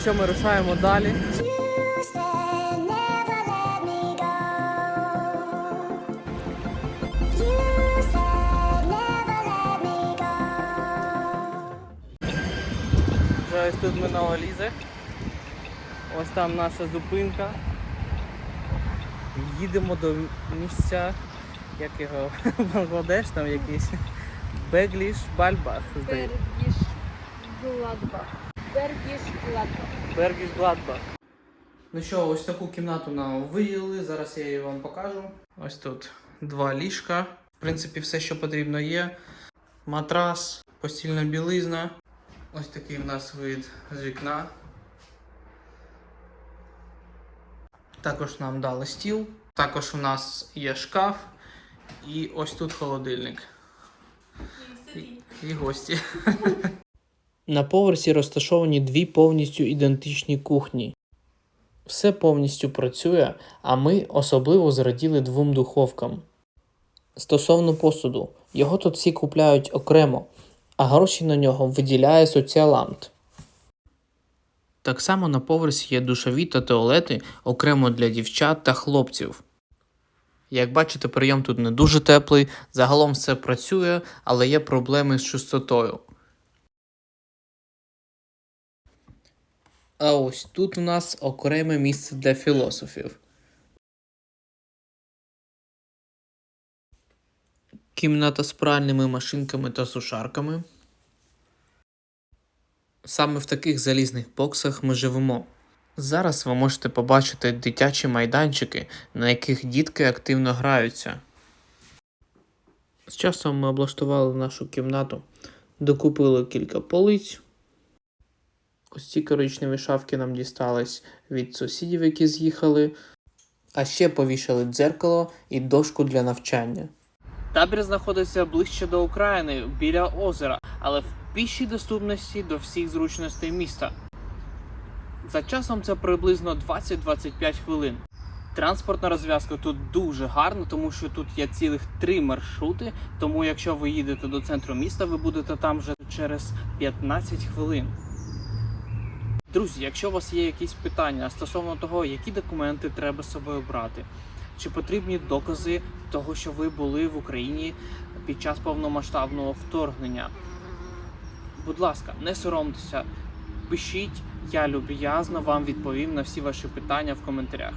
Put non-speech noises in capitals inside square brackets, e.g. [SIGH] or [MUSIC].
що ми рушаємо далі. Ось тут ми на Олізе. Ось там наша зупинка. Їдемо до місця, як його [LAUGHS] Бангладеш, там якийсь Бегліш Бальбах. Бергіш Гладбах. Бергіш Гладбах. Бергіш Гладбах. Ну що, ось таку кімнату нам виділили. Зараз я її вам покажу. Ось тут два ліжка. В принципі, все, що потрібно є. Матрас, постільна білизна. Ось такий в нас вид з вікна. Також нам дали стіл. Також у нас є шкаф. І ось тут холодильник. І, і гості. На поверсі розташовані дві повністю ідентичні кухні. Все повністю працює, а ми особливо зраділи двом духовкам. Стосовно посуду, його тут всі купляють окремо, а гроші на нього виділяє соціалант. Так само на поверсі є душові та туалети окремо для дівчат та хлопців. Як бачите, прийом тут не дуже теплий, загалом все працює, але є проблеми з чистотою. А ось тут у нас окреме місце для філософів. Кімната з пральними машинками та сушарками. Саме в таких залізних боксах ми живемо. Зараз ви можете побачити дитячі майданчики, на яких дітки активно граються. З часом ми облаштували нашу кімнату, докупили кілька полиць. Ось ці коричневі шафки нам дістались від сусідів, які з'їхали, а ще повішали дзеркало і дошку для навчання. Табір знаходиться ближче до України, біля озера, але в пішій доступності до всіх зручностей міста. За часом це приблизно 20-25 хвилин. Транспортна розв'язка тут дуже гарна, тому що тут є цілих три маршрути. Тому, якщо ви їдете до центру міста, ви будете там вже через 15 хвилин. Друзі, якщо у вас є якісь питання стосовно того, які документи треба собою брати, чи потрібні докази того, що ви були в Україні під час повномасштабного вторгнення, будь ласка, не соромтеся, пишіть, я люб'язно вам відповім на всі ваші питання в коментарях.